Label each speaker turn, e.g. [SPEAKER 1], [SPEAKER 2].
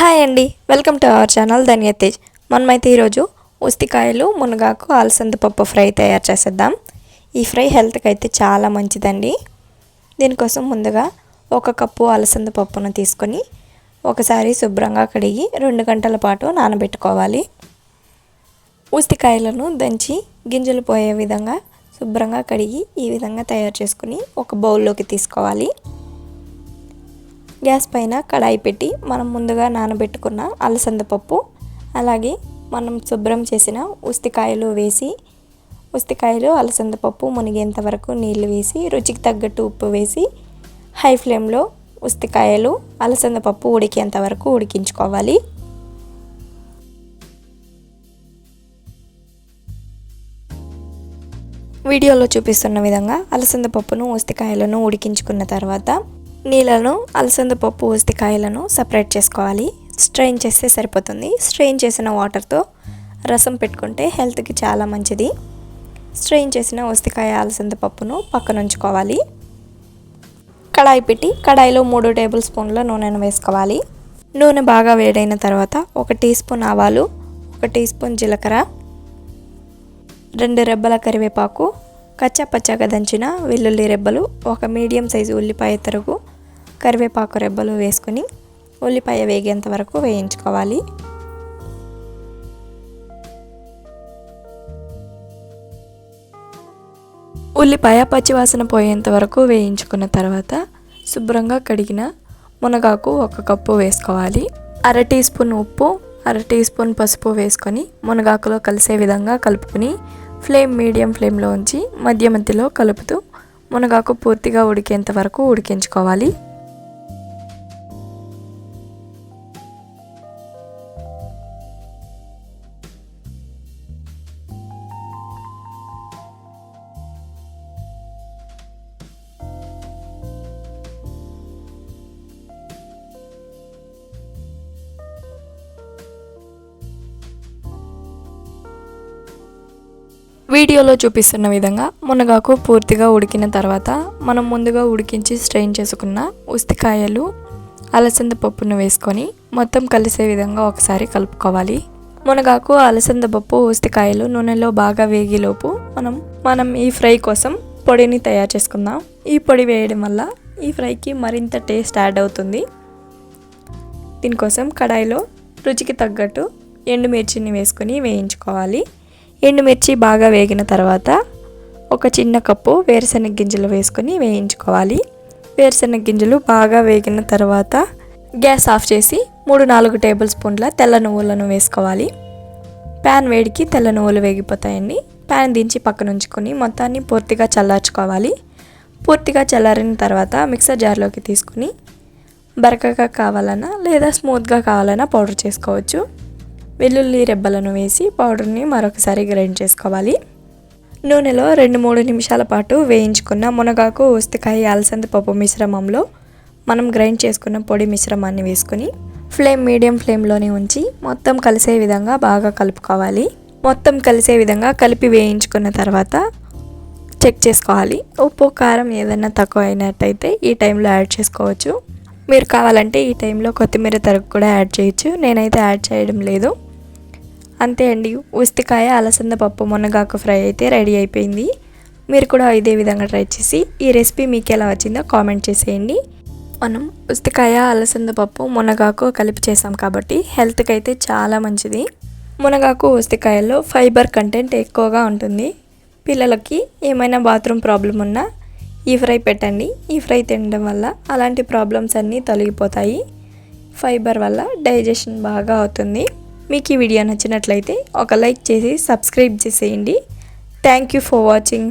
[SPEAKER 1] Hi అండి. Welcome to our channel Dhanya Tej. మనమైతే ఈరోజు ఉస్తికాయలు మునగాకు అలసంద పప్పు ఫ్రై తయారు చేసేద్దాం. ఈ ఫ్రై హెల్త్కి అయితే చాలా మంచిదండి. దీనికోసం ముందుగా ఒక కప్పు అలసంద పప్పును తీసుకొని ఒకసారి శుభ్రంగా కడిగి రెండు గంటల పాటు నానబెట్టుకోవాలి. ఉస్తికాయలను దంచి గింజలు పోయే విధంగా శుభ్రంగా కడిగి ఈ విధంగా తయారు చేసుకుని ఒక బౌల్లోకి తీసుకోవాలి. గ్యాస్ పైన కడాయి పెట్టి మనం ముందుగా నానబెట్టుకున్న అలసంద పప్పు అలాగే మనం శుభ్రం చేసిన ఉస్తికాయలు వేసి ఉస్తికాయలు అలసంద పప్పు మునిగేంత వరకు నీళ్ళు వేసి రుచికి తగ్గట్టు ఉప్పు వేసి హై ఫ్లేమ్లో ఉస్తికాయలు అలసంద పప్పు ఉడికేంత వరకు ఉడికించుకోవాలి. వీడియోలో చూపిస్తున్న విధంగా అలసంద పప్పును ఉస్తికాయలను ఉడికించుకున్న తర్వాత నీళ్ళను అలసంద పప్పు ఉస్తికాయలను సపరేట్ చేసుకోవాలి. స్ట్రెయిన్ చేస్తే సరిపోతుంది. స్ట్రెయిన్ చేసిన వాటర్తో రసం పెట్టుకుంటే హెల్త్కి చాలా మంచిది. స్ట్రెయిన్ చేసిన ఉస్తికాయ అలసంద పప్పును పక్కన ఉంచుకోవాలి. కడాయి పెట్టి కడాయిలో మూడు టేబుల్ స్పూన్ల నూనెను వేసుకోవాలి. నూనె బాగా వేడైన తర్వాత ఒక టీ స్పూన్ ఆవాలు ఒక టీ స్పూన్ జీలకర్ర రెండు రెబ్బల కరివేపాకు కచ్చా పచ్చగా దంచిన వెల్లుల్లి రెబ్బలు ఒక మీడియం సైజు ఉల్లిపాయ తరుగు కరివేపాకు రెబ్బలు వేసుకుని ఉల్లిపాయ వేగేంత వరకు వేయించుకోవాలి. ఉల్లిపాయ పచ్చివాసన పోయేంత వరకు వేయించుకున్న తర్వాత శుభ్రంగా కడిగిన మునగాకు ఒక కప్పు వేసుకోవాలి. అర టీ స్పూన్ ఉప్పు అర టీ స్పూన్ పసుపు వేసుకొని మునగాకులో కలిసే విధంగా కలుపుకొని ఫ్లేమ్ మీడియం ఫ్లేమ్లో ఉంచి మధ్య మధ్యలో కలుపుతూ మునగాకు పూర్తిగా ఉడికేంత వరకు ఉడికించుకోవాలి. వీడియోలో చూపిస్తున్న విధంగా మునగాకు పూర్తిగా ఉడికిన తర్వాత మనం ముందుగా ఉడికించి స్ట్రెయిన్ చేసుకున్న ఉస్తికాయలు అలసంద పప్పును వేసుకొని మొత్తం కలిసే విధంగా ఒకసారి కలుపుకోవాలి. మునగాకు అలసంద పప్పు ఉస్తికాయలు నూనెలో బాగా వేగిలోపు మనం మనం ఈ ఫ్రై కోసం పొడిని తయారు చేసుకుందాం. ఈ పొడి వేయడం వల్ల ఈ ఫ్రైకి మరింత టేస్ట్ యాడ్ అవుతుంది. దీనికోసం కడాయిలో రుచికి తగ్గట్టు ఎండుమిర్చిని వేసుకొని వేయించుకోవాలి. ఎండుమిర్చి బాగా వేగిన తర్వాత ఒక చిన్న కప్పు వేరుశనగ గింజలు వేసుకొని వేయించుకోవాలి. వేరుశనగ గింజలు బాగా వేగిన తర్వాత గ్యాస్ ఆఫ్ చేసి మూడు నాలుగు టేబుల్ స్పూన్ల తెల్ల నువ్వులను వేసుకోవాలి. ప్యాన్ వేడికి తెల్ల నువ్వులు వేగిపోతాయండి. ప్యాన్ దించి పక్కన ఉంచుకొని మొత్తాన్ని పూర్తిగా చల్లార్చుకోవాలి. పూర్తిగా చల్లారిన తర్వాత మిక్సర్ జార్లోకి తీసుకుని బరకగా కావాలన్నా లేదా స్మూత్గా కావాలన్నా పౌడర్ చేసుకోవచ్చు. వెల్లుల్లి రెబ్బలను వేసి పౌడర్ని మరొకసారి గ్రైండ్ చేసుకోవాలి. నూనెలో రెండు మూడు నిమిషాల పాటు వేయించుకున్న మునగాకు ఉస్తికాయ అలసంద పప్పు మిశ్రమంలో మనం గ్రైండ్ చేసుకున్న పొడి మిశ్రమాన్ని వేసుకుని ఫ్లేమ్ మీడియం ఫ్లేమ్లోనే ఉంచి మొత్తం కలిసే విధంగా బాగా కలుపుకోవాలి. మొత్తం కలిసే విధంగా కలిపి వేయించుకున్న తర్వాత చెక్ చేసుకోవాలి. ఉప్పు కారం ఏదైనా తక్కువ అయినట్టయితే ఈ టైంలో యాడ్ చేసుకోవచ్చు. మీరు కావాలంటే ఈ టైంలో కొత్తిమీర తరుగు కూడా యాడ్ చేయొచ్చు. నేనైతే యాడ్ చేయడం లేదు. అంతే అండి. ఉస్తికాయ అలసంద పప్పు మునగాకు ఫ్రై అయితే రెడీ అయిపోయింది. మీరు కూడా ఇదే విధంగా ట్రై చేసి ఈ రెసిపీ మీకు ఎలా వచ్చిందో కామెంట్ చేసేయండి. మనం ఉస్తికాయ అలసంద పప్పు మునగాకు కలిపి చేసాం కాబట్టి హెల్త్కి అయితే చాలా మంచిది. మునగాకు ఉస్తికాయల్లో ఫైబర్ కంటెంట్ ఎక్కువగా ఉంటుంది. పిల్లలకి ఏమైనా బాత్రూమ్ ప్రాబ్లం ఉన్నా ఈ ఫ్రై పెట్టండి. ఈ ఫ్రై తినడం వల్ల అలాంటి ప్రాబ్లమ్స్ అన్నీ తొలగిపోతాయి. ఫైబర్ వల్ల డైజెషన్ బాగా అవుతుంది. మీకు ఈ వీడియో నచ్చినట్లయితే ఒక లైక్ చేసి సబ్స్క్రైబ్ చేసేయండి. Thank you for watching